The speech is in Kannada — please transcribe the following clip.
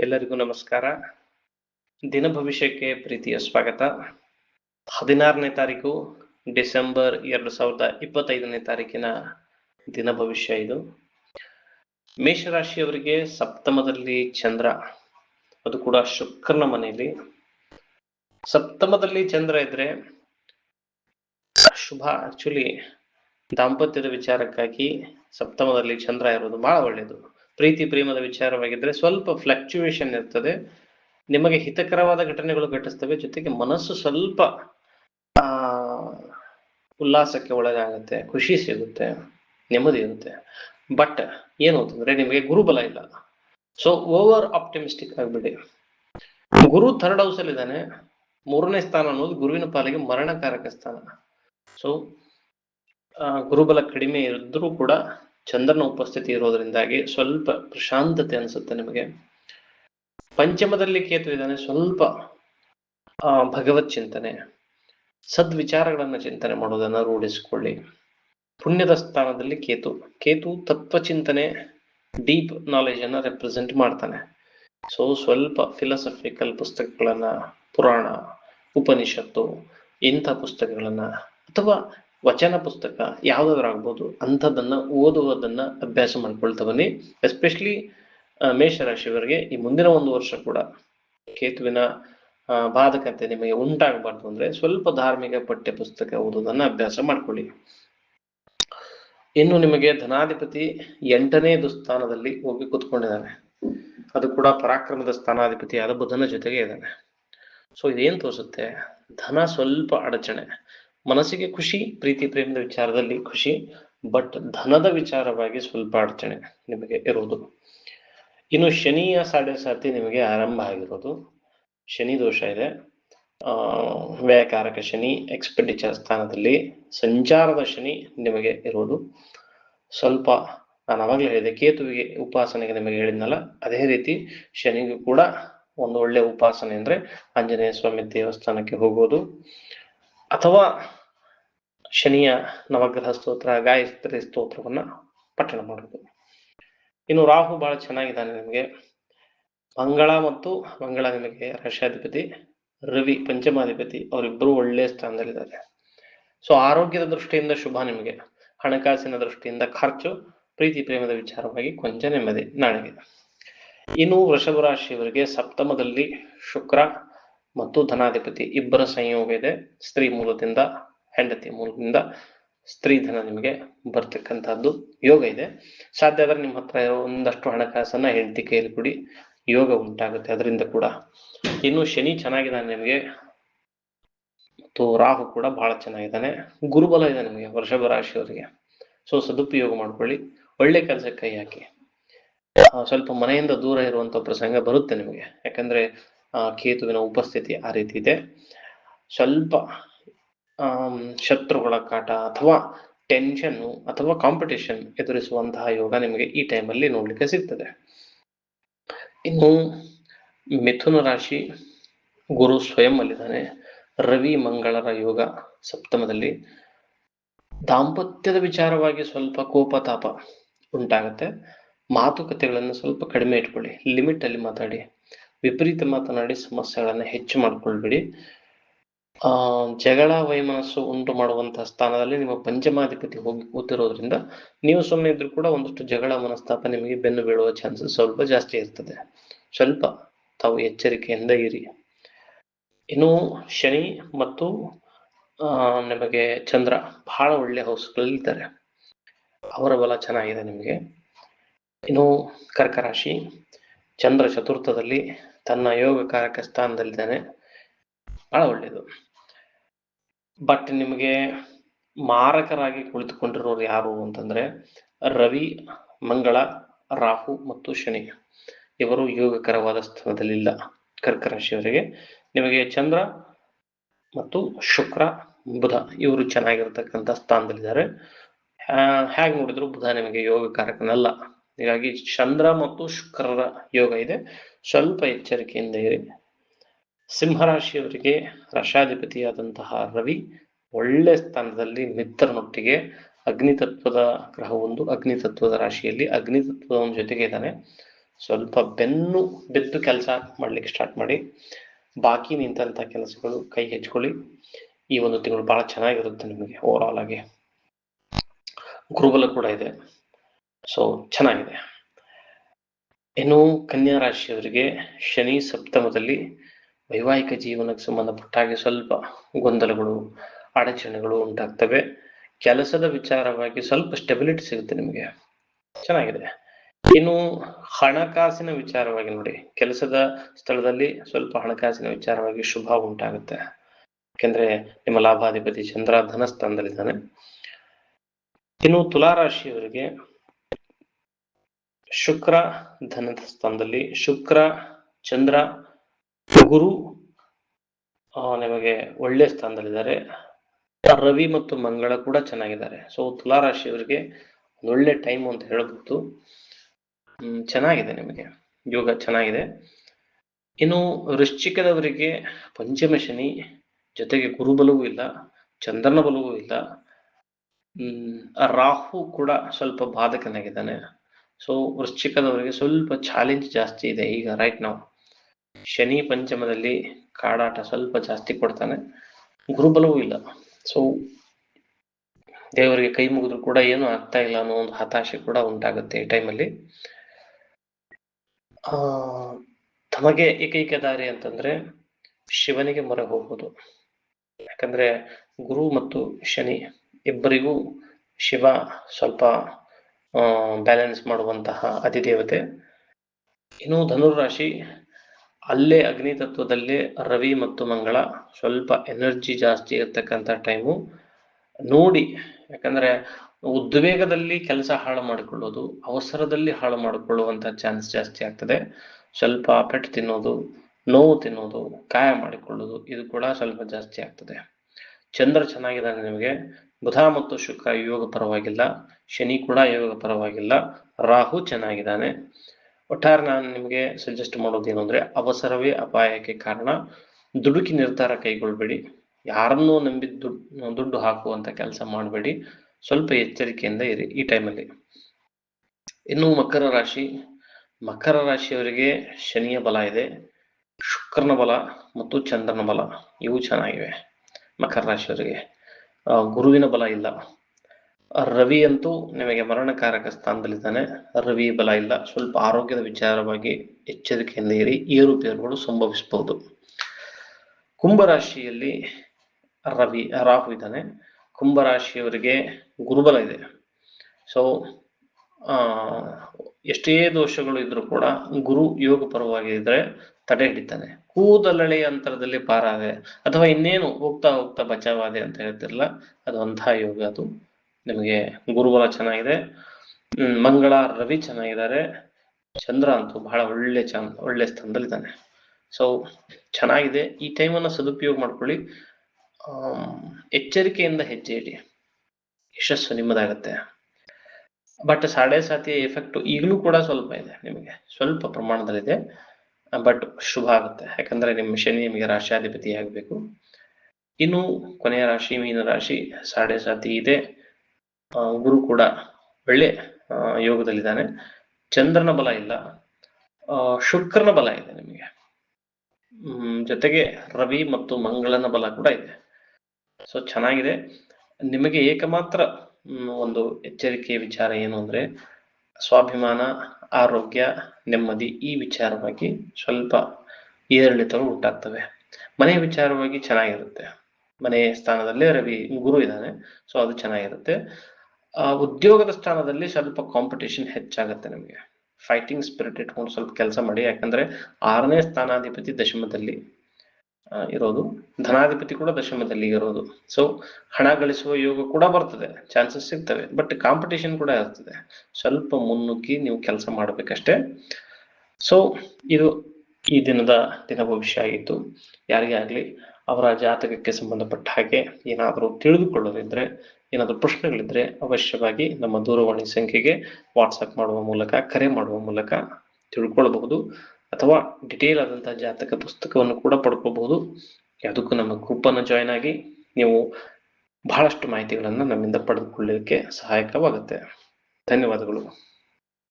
ಎಲ್ಲರಿಗೂ ನಮಸ್ಕಾರ. ದಿನ ಭವಿಷ್ಯಕ್ಕೆ ಪ್ರೀತಿಯ ಸ್ವಾಗತ. ಹದಿನಾರನೇ ತಾರೀಕು ಡಿಸೆಂಬರ್ ಎರಡು ಸಾವಿರದ ಇಪ್ಪತ್ತೈದನೇ ತಾರೀಕಿನ ದಿನ ಭವಿಷ್ಯ ಇದು. ಮೇಷರಾಶಿಯವರಿಗೆ ಸಪ್ತಮದಲ್ಲಿ ಚಂದ್ರ. ಅದು ಕೂಡ ಶುಕ್ರನ ಮನೆಯಲ್ಲಿ. ಸಪ್ತಮದಲ್ಲಿ ಚಂದ್ರ ಇದ್ರೆ ಶುಭ. ಆಕ್ಚುಲಿ ದಾಂಪತ್ಯದ ವಿಚಾರಕ್ಕಾಗಿ ಸಪ್ತಮದಲ್ಲಿ ಚಂದ್ರ ಇರೋದು ಬಹಳ ಒಳ್ಳೆಯದು ಪ್ರೀತಿ ಪ್ರೇಮದ ವಿಚಾರವಾಗಿದ್ರೆ ಸ್ವಲ್ಪ ಫ್ಲಕ್ಚುಯೇಷನ್ ಇರ್ತದೆ. ನಿಮಗೆ ಹಿತಕರವಾದ ಘಟನೆಗಳು ಘಟಿಸ್ತವೆ, ಜೊತೆಗೆ ಮನಸ್ಸು ಸ್ವಲ್ಪ, ಆ, ಉಲ್ಲಾಸಕ್ಕೆ ಒಳಗಾಗುತ್ತೆ, ಖುಷಿ ಸಿಗುತ್ತೆ, ನೆಮ್ಮದಿ ಇರುತ್ತೆ. ಬಟ್ ಏನು ಅಂತಂದ್ರೆ ನಿಮಗೆ ಗುರುಬಲ ಇಲ್ಲ. ಸೊ ಓವರ್ ಆಪ್ಟಿಮಿಸ್ಟಿಕ್ ಆಗ್ಬಿಡಿ. ಗುರು ಥರ್ಡ್ ಹೌಸ್ ಅಲ್ಲಿ ಇದ್ದಾನೆ. ಮೂರನೇ ಸ್ಥಾನ ಅನ್ನೋದು ಗುರುವಿನ ಪಾಲಿಗೆ ಮರಣಕಾರಕ ಸ್ಥಾನ. ಸೊ ಗುರುಬಲ ಕಡಿಮೆ ಇದ್ರೂ ಕೂಡ ಚಂದ್ರನ ಉಪಸ್ಥಿತಿ ಇರೋದ್ರಿಂದಾಗಿ ಸ್ವಲ್ಪ ಪ್ರಶಾಂತತೆ ಅನಿಸುತ್ತೆ ನಿಮಗೆ. ಪಂಚಮದಲ್ಲಿ ಕೇತು ಇದ್ದಾನೆ, ಸ್ವಲ್ಪ ಭಗವತ್ ಚಿಂತನೆ. ಸದ್ವಿಚಾರಗಳನ್ನ ಚಿಂತನೆ ಮಾಡೋದನ್ನ ರೂಢಿಸಿಕೊಳ್ಳಿ. ಪುಣ್ಯದ ಸ್ಥಾನದಲ್ಲಿ ಕೇತು. ಕೇತು ತತ್ವ ಚಿಂತನೆ, ಡೀಪ್ ನಾಲೆಜ್ ಅನ್ನ ರೆಪ್ರೆಸೆಂಟ್ ಮಾಡ್ತಾನೆ. ಸೊ ಸ್ವಲ್ಪ ಫಿಲಾಸಫಿಕಲ್ ಪುಸ್ತಕಗಳನ್ನ, ಪುರಾಣ, ಉಪನಿಷತ್ತು, ಇಂಥ ಪುಸ್ತಕಗಳನ್ನ, ಅಥವಾ ವಚನ ಪುಸ್ತಕ ಯಾವ್ದಾದ್ರು ಆಗ್ಬೋದು ಅಂಥದ್ದನ್ನ ಓದುವುದನ್ನ ಅಭ್ಯಾಸ ಮಾಡ್ಕೊಳ್ತಾ ಬನ್ನಿ. ಎಸ್ಪೆಷಲಿ ಮೇಷರಾಶಿಯವರಿಗೆ ಈ ಮುಂದಿನ ಒಂದು ವರ್ಷ ಕೂಡ ಕೇತುವಿನ ಬಾಧಕತೆ ನಿಮಗೆ ಉಂಟಾಗಬಾರ್ದು ಅಂದ್ರೆ ಸ್ವಲ್ಪ ಧಾರ್ಮಿಕ ಪಠ್ಯ ಪುಸ್ತಕ ಓದುವುದನ್ನ ಅಭ್ಯಾಸ ಮಾಡ್ಕೊಳ್ಳಿ. ಇನ್ನು ನಿಮಗೆ ಧನಾಧಿಪತಿ ಎಂಟನೇ ದುಸ್ಥಾನದಲ್ಲಿ ಹೋಗಿ ಕುತ್ಕೊಂಡಿದ್ದಾನೆ ಅದು ಕೂಡ ಪರಾಕ್ರಮದ ಸ್ಥಾನಾಧಿಪತಿಯಾದ ಬುಧನ ಜೊತೆಗೆ ಇದ್ದಾನೆ ಸೊ ಇದೇನ್ ತೋರಿಸುತ್ತೆ? ಧನ ಸ್ವಲ್ಪ ಅಡಚಣೆ. ಮನಸ್ಸಿಗೆ ಖುಷಿ, ಪ್ರೀತಿ, ಪ್ರೇಮದ ವಿಚಾರದಲ್ಲಿ ಖುಷಿ, ಬಟ್ ಧನದ ವಿಚಾರವಾಗಿ ಸ್ವಲ್ಪ ಅಡಚಣೆ ನಿಮಗೆ ಇರುವುದು. ಇನ್ನು ಶನಿಯ ಸಾಡೆ ಸಾತಿ ನಿಮಗೆ ಆರಂಭ ಆಗಿರೋದು. ಶನಿ ದೋಷ ಇದೆ. ವ್ಯಯಕಾರಕ ಶನಿ ಎಕ್ಸ್ಪೆಂಡಿಚರ್ ಸ್ಥಾನದಲ್ಲಿ ಸಂಚಾರದ ಶನಿ ನಿಮಗೆ ಇರುವುದು. ಸ್ವಲ್ಪ ನಾನು ಅವಾಗಲೇ ಹೇಳಿದೆ, ಕೇತುವಿಗೆ ಉಪಾಸನೆಗೆ ನಿಮಗೆ ಹೇಳಿದ್ನಲ್ಲ, ಅದೇ ರೀತಿ ಶನಿಗೂ ಕೂಡ ಒಂದು ಒಳ್ಳೆ ಉಪಾಸನೆ ಅಂದ್ರೆ ಆಂಜನೇಯ ಸ್ವಾಮಿ ದೇವಸ್ಥಾನಕ್ಕೆ ಹೋಗೋದು. ಅಥವಾ ಶನಿಯ ನವಗ್ರಹ ಸ್ತೋತ್ರ, ಗಾಯತ್ರಿ ಸ್ತೋತ್ರವನ್ನ ಪಠಣ ಮಾಡೋದು ಇನ್ನು ರಾಹು ಬಹಳ ಚೆನ್ನಾಗಿದ್ದಾನೆ ನಿಮಗೆ. ಮಂಗಳ ಮತ್ತು ಮಂಗಳ ನಿಮಗೆ ರಾಷ್ಟ್ರಾಧಿಪತಿ, ರವಿ ಪಂಚಮಾಧಿಪತಿ ಅವರಿಬ್ಬರು ಒಳ್ಳೆಯ ಸ್ಥಾನದಲ್ಲಿದ್ದಾರೆ. ಸೊ ಆರೋಗ್ಯದ ದೃಷ್ಟಿಯಿಂದ ಶುಭ ನಿಮಗೆ. ಹಣಕಾಸಿನ ದೃಷ್ಟಿಯಿಂದ ಖರ್ಚು, ಪ್ರೀತಿ, ಪ್ರೇಮದ ವಿಚಾರವಾಗಿ ಕೊಂಚ ನೆಮ್ಮದಿ ನಾಳೆಗೆ. ಇನ್ನು ವೃಷಭ ರಾಶಿಯವರಿಗೆ ಸಪ್ತಮದಲ್ಲಿ ಶುಕ್ರ ಮತ್ತು ಧನಾಧಿಪತಿ ಇಬ್ಬರ ಸಂಯೋಗ ಇದೆ. ಸ್ತ್ರೀ ಮೂಲದಿಂದ ಹೆಂಡತಿ ಮೂಲದಿಂದ ಸ್ತ್ರೀ ಧನ ನಿಮಗೆ ಬರ್ತಕ್ಕಂಥದ್ದು ಯೋಗ ಇದೆ. ಸಾಧ್ಯ ಆದ್ರೆ ನಿಮ್ಮ ಹತ್ರ ಒಂದಷ್ಟು ಹಣಕಾಸನ್ನ ಹೆಂಡತಿ ಕೈಯಲ್ಲಿ ಕೊಡಿ. ಯೋಗ ಉಂಟಾಗುತ್ತೆ ಅದರಿಂದ ಕೂಡ. ಇನ್ನು ಶನಿ ಚೆನ್ನಾಗಿದ್ದಾನೆ ನಿಮಗೆ. ಮತ್ತು ರಾಹು ಕೂಡ ಬಹಳ ಚೆನ್ನಾಗಿದ್ದಾನೆ. ಗುರುಬಲ ಇದೆ ನಿಮಗೆ ವೃಷಭ ರಾಶಿಯವರಿಗೆ. ಸೊ ಸದುಪಯೋಗ ಮಾಡ್ಕೊಳ್ಳಿ. ಒಳ್ಳೆ ಕೆಲಸಕ್ಕೆ ಕೈ ಹಾಕಿ. ಸ್ವಲ್ಪ ಮನೆಯಿಂದ ದೂರ ಇರುವಂತ ಪ್ರಸಂಗ ಬರುತ್ತೆ ನಿಮಗೆ. ಯಾಕಂದ್ರೆ ಕೇತುವಿನ ಉಪಸ್ಥಿತಿ ಆ ರೀತಿ ಇದೆ. ಸ್ವಲ್ಪ ಶತ್ರುಗಳ ಕಾಟ ಅಥವಾ ಟೆನ್ಷನ್ ಅಥವಾ ಕಾಂಪಿಟೇಷನ್ ಎದುರಿಸುವಂತಹ ಯೋಗ ನಿಮಗೆ ಈ ಟೈಮಲ್ಲಿ ನೋಡ್ಲಿಕ್ಕೆ ಸಿಗ್ತದೆ. ಇನ್ನು ಮಿಥುನ ರಾಶಿ ಗುರು ಸ್ವಯಂ ಅಲ್ಲಿದ್ದಾನೆ. ರವಿ ಮಂಗಳರ ಯೋಗ ಸಪ್ತಮದಲ್ಲಿ. ದಾಂಪತ್ಯದ ವಿಚಾರವಾಗಿ ಸ್ವಲ್ಪ ಕೋಪ ತಾಪ ಉಂಟಾಗುತ್ತೆ. ಮಾತುಕತೆಗಳನ್ನು ಸ್ವಲ್ಪ ಕಡಿಮೆ ಇಟ್ಕೊಳ್ಳಿ. ಲಿಮಿಟ್ ಅಲ್ಲಿ ಮಾತಾಡಿ. ವಿಪರೀತ ಮಾತನಾಡಿ ಸಮಸ್ಯೆಗಳನ್ನ ಹೆಚ್ಚು ಮಾಡ್ಕೊಳ್ಬೇಡಿ. ಆ, ಜಗಳ ವೈಮನಸ್ಸು ಉಂಟು ಮಾಡುವಂತಹ ಸ್ಥಾನದಲ್ಲಿ ನಿಮ್ಮ ಪಂಚಮಾಧಿಪತಿ ಹೋಗಿ ಕೂತಿರೋದ್ರಿಂದ ನೀವು ಸುಮ್ಮನೆ ಇದ್ರೂ ಕೂಡ ಒಂದಷ್ಟು ಜಗಳ ಮನಸ್ತಾಪ ನಿಮಗೆ ಬೆನ್ನು ಬೀಳುವ ಚಾನ್ಸಸ್ ಸ್ವಲ್ಪ ಜಾಸ್ತಿ ಇರ್ತದೆ. ಸ್ವಲ್ಪ ತಾವು ಎಚ್ಚರಿಕೆಯಿಂದ ಇರಿ. ಇನ್ನು ಶನಿ ಮತ್ತು ನಿಮಗೆ ಚಂದ್ರ ಬಹಳ ಒಳ್ಳೆ ಹೌಸ್ಗಳಲ್ಲಿ ಇದ್ದಾರೆ. ಅವರ ಬಲ ಚೆನ್ನಾಗಿದೆ ನಿಮಗೆ. ಇನ್ನು ಕರ್ಕರಾಶಿ, ಚಂದ್ರ ಚತುರ್ಥದಲ್ಲಿ ತನ್ನ ಯೋಗಕಾರಕ ಸ್ಥಾನದಲ್ಲಿದ್ದಾನೆ. ಬಹಳ ಒಳ್ಳೆಯದು. ಬಟ್ ನಿಮಗೆ ಮಾರಕರಾಗಿ ಕುಳಿತುಕೊಂಡಿರೋರು ಯಾರು ಅಂತಂದ್ರೆ ರವಿ, ಮಂಗಳ, ರಾಹು ಮತ್ತು ಶನಿ. ಇವರು ಯೋಗಕರವಾದ ಸ್ಥಾನದಲ್ಲಿಲ್ಲ. ಕರ್ಕ ರಾಶಿಯವರಿಗೆ ನಿಮಗೆ ಚಂದ್ರ ಮತ್ತು ಶುಕ್ರ, ಬುಧ ಇವರು ಚೆನ್ನಾಗಿರ್ತಕ್ಕಂಥ ಸ್ಥಾನದಲ್ಲಿದ್ದಾರೆ. ಹೇಗೆ ನೋಡಿದ್ರು ಬುಧ ನಿಮಗೆ ಯೋಗಕಾರಕನಲ್ಲ. ಹೀಗಾಗಿ ಚಂದ್ರ ಮತ್ತು ಶುಕ್ರರ ಯೋಗ ಇದೆ. ಸ್ವಲ್ಪ ಎಚ್ಚರಿಕೆಯಿಂದ ಇರಿ. ಸಿಂಹರಾಶಿಯವರಿಗೆ ರಶಾಧಿಪತಿಯಾದಂತಹ ರವಿ ಒಳ್ಳೆ ಸ್ಥಾನದಲ್ಲಿ ಮಿತ್ರನೊಟ್ಟಿಗೆ ಅಗ್ನಿತತ್ವದ ಗ್ರಹವೊಂದು ಅಗ್ನಿತತ್ವದ ರಾಶಿಯಲ್ಲಿ ಅಗ್ನಿತತ್ವದ ಜೊತೆಗೆ ಇದ್ದಾನೆ. ಸ್ವಲ್ಪ ಬೆನ್ನು ಬೆದ್ದು ಕೆಲಸ ಮಾಡ್ಲಿಕ್ಕೆ ಸ್ಟಾರ್ಟ್ ಮಾಡಿ. ಬಾಕಿ ನಿಂತಹ ಕೆಲಸಗಳು ಕೈ ಹೆಚ್ಕೊಳ್ಳಿ. ಈ ಒಂದು ತಿಂಗಳು ಬಹಳ ಚೆನ್ನಾಗಿರುತ್ತೆ ನಿಮಗೆ ಓವರ್ ಆಲ್ ಆಗಿ. ಗುರುಬಲ ಕೂಡ ಇದೆ. ಸೊ ಚೆನ್ನಾಗಿದೆ. ಇನ್ನು ಕನ್ಯಾ ರಾಶಿಯವರಿಗೆ ಶನಿ ಸಪ್ತಮದಲ್ಲಿ ವೈವಾಹಿಕ ಜೀವನಕ್ಕೆ ಸಂಬಂಧಪಟ್ಟ ಹಾಗೆ ಸ್ವಲ್ಪ ಗೊಂದಲಗಳು, ಅಡಚಣೆಗಳು ಉಂಟಾಗ್ತವೆ. ಕೆಲಸದ ವಿಚಾರವಾಗಿ ಸ್ವಲ್ಪ ಸ್ಟೆಬಿಲಿಟಿ ಸಿಗುತ್ತೆ ನಿಮಗೆ. ಚೆನ್ನಾಗಿದೆ. ಇನ್ನು ಹಣಕಾಸಿನ ವಿಚಾರವಾಗಿ ನೋಡಿ. ಕೆಲಸದ ಸ್ಥಳದಲ್ಲಿ ಸ್ವಲ್ಪ ಹಣಕಾಸಿನ ವಿಚಾರವಾಗಿ ಶುಭ ಉಂಟಾಗುತ್ತೆ. ಯಾಕೆಂದ್ರೆ ನಿಮ್ಮ ಲಾಭಾಧಿಪತಿ ಚಂದ್ರ ಧನಸ್ಥಾನದಲ್ಲಿದ್ದಾನೆ. ಇನ್ನು ತುಲಾರಾಶಿಯವರಿಗೆ ಶುಕ್ರ ಧನದ ಸ್ಥಾನದಲ್ಲಿ ಶುಕ್ರ ಚಂದ್ರ ಗುರು ಆ, ನಿಮಗೆ ಒಳ್ಳೆ ಸ್ಥಾನದಲ್ಲಿದ್ದಾರೆ. ರವಿ ಮತ್ತು ಮಂಗಳ ಕೂಡ ಚೆನ್ನಾಗಿದ್ದಾರೆ. ಸೊ ತುಲಾ ರಾಶಿಯವರಿಗೆ ಒಳ್ಳೆ ಟೈಮ್ ಅಂತ ಹೇಳಬಹುದು ಚೆನ್ನಾಗಿದೆ ನಿಮಗೆ. ಯೋಗ ಚೆನ್ನಾಗಿದೆ. ಇನ್ನು ವೃಶ್ಚಿಕದವರಿಗೆ ಪಂಚಮ ಶನಿ ಜೊತೆಗೆ ಗುರುಬಲವೂ ಇಲ್ಲ ಚಂದ್ರನ ಬಲವೂ ಇಲ್ಲ. ರಾಹು ಕೂಡ ಸ್ವಲ್ಪ ಬಾಧಕನಾಗಿದ್ದಾನೆ. ಸೊ ವೃಶ್ಚಿಕದವರಿಗೆ ಸ್ವಲ್ಪ ಚಾಲೆಂಜ್ ಜಾಸ್ತಿ ಇದೆ ಈಗ ರೈಟ್ ನಾವು ಶನಿ ಪಂಚಮದಲ್ಲಿ ಕಾಡಾಟ ಸ್ವಲ್ಪ ಜಾಸ್ತಿ ಕೊಡ್ತಾನೆ. ಗುರುಬಲವೂ ಇಲ್ಲ. ಸೊ ದೇವರಿಗೆ ಕೈ ಮುಗಿದ್ರು ಕೂಡ ಏನು ಆಗ್ತಾ ಇಲ್ಲ ಅನ್ನೋ ಒಂದು ಹತಾಶೆ ಕೂಡ ಉಂಟಾಗುತ್ತೆ ಈ ಟೈಮಲ್ಲಿ ಆ, ತಮಗೆ ಏಕೈಕ ದಾರಿ ಅಂತಂದ್ರೆ ಶಿವನಿಗೆ ಮೊರೆ ಹೋಗುವುದು ಯಾಕಂದ್ರೆ ಗುರು ಮತ್ತು ಶನಿ ಇಬ್ಬರಿಗೂ ಶಿವ ಸ್ವಲ್ಪ ಬ್ಯಾಲೆನ್ಸ್ ಮಾಡುವಂತಹ ಅತಿದೇವತೆ. ಇನ್ನು ಧನುರಾಶಿ ಅಲ್ಲೇ ಅಗ್ನಿ ತತ್ವದಲ್ಲೇ ರವಿ ಮತ್ತು ಮಂಗಳ, ಸ್ವಲ್ಪ ಎನರ್ಜಿ ಜಾಸ್ತಿ ಇರ್ತಕ್ಕಂಥ ಟೈಮು ನೋಡಿ, ಯಾಕಂದ್ರೆ ಉದ್ವೇಗದಲ್ಲಿ ಕೆಲಸ ಹಾಳು ಮಾಡಿಕೊಳ್ಳೋದು, ಅವಸರದಲ್ಲಿ ಹಾಳು ಮಾಡಿಕೊಳ್ಳುವಂಥ ಚಾನ್ಸ್ ಜಾಸ್ತಿ ಆಗ್ತದೆ. ಸ್ವಲ್ಪ ಪೆಟ್ಟು ತಿನ್ನೋದು, ನೋವು ತಿನ್ನೋದು, ಕಾಯ ಮಾಡಿಕೊಳ್ಳೋದು, ಇದು ಕೂಡ ಸ್ವಲ್ಪ ಜಾಸ್ತಿ ಆಗ್ತದೆ. ಚಂದ್ರ ಚೆನ್ನಾಗಿದ್ದಾನೆ ನಿಮಗೆ. ಬುಧ ಮತ್ತು ಶುಕ್ರ ಯೋಗ ಪರವಾಗಿಲ್ಲ. ಶನಿ ಕೂಡ ಯೋಗ ಪರವಾಗಿಲ್ಲ. ರಾಹು ಚೆನ್ನಾಗಿದ್ದಾನೆ. ಒಟ್ಟಾರೆ ನಾನು ನಿಮಗೆ ಸಜೆಸ್ಟ್ ಮಾಡೋದೇನು ಅಂದ್ರೆ ಅವಸರವೇ ಅಪಾಯಕ್ಕೆ ಕಾರಣ. ದುಡುಕಿ ನಿರ್ಧಾರ ಕೈಗೊಳ್ಬೇಡಿ. ಯಾರನ್ನೂ ನಂಬಿ ದುಡ್ಡು ದುಡ್ಡು ಹಾಕುವಂತ ಕೆಲಸ ಮಾಡಬೇಡಿ. ಸ್ವಲ್ಪ ಎಚ್ಚರಿಕೆಯಿಂದ ಇರಿ ಈ ಟೈಮಲ್ಲಿ. ಇನ್ನು ಮಕರ ರಾಶಿ. ಮಕರ ರಾಶಿಯವರಿಗೆ ಶನಿಯ ಬಲ ಇದೆ. ಶುಕ್ರನ ಬಲ ಮತ್ತು ಚಂದ್ರನ ಬಲ ಇವು ಚೆನ್ನಾಗಿವೆ. ಮಕರ ರಾಶಿಯವರಿಗೆ. ಗುರುವಿನ ಬಲ ಇಲ್ಲ. ರವಿ ಅಂತೂ ನಿಮಗೆ ಮರಣಕಾರಕ ಸ್ಥಾನದಲ್ಲಿದ್ದಾನೆ. ರವಿ ಬಲ ಇಲ್ಲ. ಸ್ವಲ್ಪ ಆರೋಗ್ಯದ ವಿಚಾರವಾಗಿ ಎಚ್ಚರಿಕೆಯಿಂದ ಇರಿ. ಏರುಪೇರುಗಳು ಸಂಭವಿಸಬಹುದು ಕುಂಭರಾಶಿಯಲ್ಲಿ ರವಿ, ರಾಹು ಇದ್ದಾನೆ. ಕುಂಭರಾಶಿಯವರಿಗೆ ಗುರುಬಲ ಇದೆ. ಸೊ ಎಷ್ಟೇ ದೋಷಗಳು ಇದ್ರೂ ಕೂಡ ಗುರು ಯೋಗ ಪರವಾಗಿ ತಡೆ ಹಿಡಿತಾನೆ. ಕೂದಲಳೆ ಅಂತರದಲ್ಲಿ ಪಾರಾದೆ ಅಥವಾ ಇನ್ನೇನು ಹೋಗ್ತಾ ಹೋಗ್ತಾ ಬಚಾವಾದೆ ಅಂತ ಹೇಳ್ತಿರಲ್ಲ, ಅದು ಅಂತಹ ಯೋಗ ಅದು. ನಿಮಗೆ ಗುರುಬಲ ಚೆನ್ನಾಗಿದೆ. ಮಂಗಳ, ರವಿ ಚೆನ್ನಾಗಿದ್ದಾರೆ. ಚಂದ್ರ ಅಂತೂ ಬಹಳ ಒಳ್ಳೆ ಚ ಒಳ್ಳೆ ಸ್ಥಾನದಲ್ಲಿದ್ದಾನೆ. ಸೊ ಚೆನ್ನಾಗಿದೆ. ಈ ಟೈಮನ್ನು ಸದುಪಯೋಗ ಮಾಡ್ಕೊಳ್ಳಿ. ಎಚ್ಚರಿಕೆಯಿಂದ ಹೆಜ್ಜೆ ಇಡಿ. ಯಶಸ್ಸು ನಿಮ್ಮದಾಗತ್ತೆ. ಬಟ್ ಸಾಡೆ ಸಾತಿಯ ಎಫೆಕ್ಟ್ ಈಗಲೂ ಕೂಡ ಸ್ವಲ್ಪ ಇದೆ ನಿಮಗೆ. ಸ್ವಲ್ಪ ಪ್ರಮಾಣದಲ್ಲಿದೆ. ಬಟ್ ಶುಭ ಆಗುತ್ತೆ. ಯಾಕಂದ್ರೆ ನಿಮ್ಮ ಶನಿ ನಿಮಗೆ ರಾಶಿಯಾಧಿಪತಿ ಆಗಬೇಕು. ಇನ್ನು ಕೊನೆಯ ರಾಶಿ, ಮೀನ ರಾಶಿ, ಸಾಡೆ ಸಾತಿ ಇದೆ. ಗುರು ಕೂಡ ಒಳ್ಳೆ ಯೋಗದಲ್ಲಿದ್ದಾನೆ. ಚಂದ್ರನ ಬಲ ಇಲ್ಲ. ಶುಕ್ರನ ಬಲ ಇದೆ ನಿಮಗೆ. ಜೊತೆಗೆ ರವಿ ಮತ್ತು ಮಂಗಳನ ಬಲ ಕೂಡ ಇದೆ. ಸೊ, ಚೆನ್ನಾಗಿದೆ. ನಿಮಗೆ ಏಕಮಾತ್ರ ಒಂದು ಎಚ್ಚರಿಕೆಯ ವಿಚಾರ ಏನು ಅಂದ್ರೆ, ಸ್ವಾಭಿಮಾನ ಆರೋಗ್ಯ, ನೆಮ್ಮದಿ ಈ ವಿಚಾರವಾಗಿ ಸ್ವಲ್ಪ ಏರಿಳಿತಗಳು ಉಂಟಾಗ್ತವೆ. ಮನೆ ವಿಚಾರವಾಗಿ ಚೆನ್ನಾಗಿರುತ್ತೆ. ಮನೆ ಸ್ಥಾನದಲ್ಲೇ ರವಿ, ಗುರು ಇದ್ದಾನೆ ಸೊ ಅದು ಚೆನ್ನಾಗಿರುತ್ತೆ. ಆ ಉದ್ಯೋಗದ ಸ್ಥಾನದಲ್ಲಿ ಸ್ವಲ್ಪ ಕಾಂಪಿಟೇಷನ್ ಹೆಚ್ಚಾಗುತ್ತೆ ನಿಮಗೆ. ಫೈಟಿಂಗ್ ಸ್ಪಿರಿಟ್ ಇಟ್ಕೊಂಡು ಸ್ವಲ್ಪ ಕೆಲಸ ಮಾಡಿ, ಯಾಕಂದ್ರೆ ಆರನೇ ಸ್ಥಾನಾಧಿಪತಿ ದಶಮದಲ್ಲಿ ಇರೋದು. ಧನಾಧಿಪತಿ ಕೂಡ ದಶಮದಲ್ಲಿ ಇರೋದು. ಸೊ ಹಣ ಗಳಿಸುವ ಯೋಗ ಕೂಡ ಬರ್ತದೆ. ಚಾನ್ಸಸ್ ಸಿಗ್ತವೆ. ಬಟ್ ಕಾಂಪಿಟೇಷನ್ ಕೂಡ ಇರ್ತದೆ. ಸ್ವಲ್ಪ ಮುನ್ನುಗ್ಗಿ ನೀವು ಕೆಲಸ ಮಾಡಬೇಕಷ್ಟೇ. ಸೊ ಇದು ಈ ದಿನದ ದಿನ ಭವಿಷ್ಯ ಆಗಿತ್ತು. ಯಾರಿಗೇ ಆಗಲಿ, ಅವರ ಜಾತಕಕ್ಕೆ ಸಂಬಂಧಪಟ್ಟ ಹಾಗೆ ಏನಾದರೂ ತಿಳಿದುಕೊಳ್ಳೋದಿದ್ರೆ, ಏನಾದರೂ ಪ್ರಶ್ನೆಗಳಿದ್ರೆ ಅವಶ್ಯವಾಗಿ ನಮ್ಮ ದೂರವಾಣಿ ಸಂಖ್ಯೆಗೆ ವಾಟ್ಸಪ್ ಮಾಡುವ ಮೂಲಕ, ಕರೆ ಮಾಡುವ ಮೂಲಕ ತಿಳ್ಕೊಳ್ಬಹುದು. ಅಥವಾ ಡಿಟೇಲ್ ಆದಂತಹ ಜಾತಕ ಪುಸ್ತಕವನ್ನು ಕೂಡ ಪಡ್ಕೋಬಹುದು. ಅದಕ್ಕೂ ನಮ್ಮ ಗ್ರೂಪ್ ಅನ್ನು ಜಾಯ್ನ್ ಆಗಿ ನೀವು ಬಹಳಷ್ಟು ಮಾಹಿತಿಗಳನ್ನು ನಮ್ಮಿಂದ ಪಡೆದುಕೊಳ್ಳಲಿಕ್ಕೆ ಸಹಾಯಕವಾಗುತ್ತೆ. ಧನ್ಯವಾದಗಳು.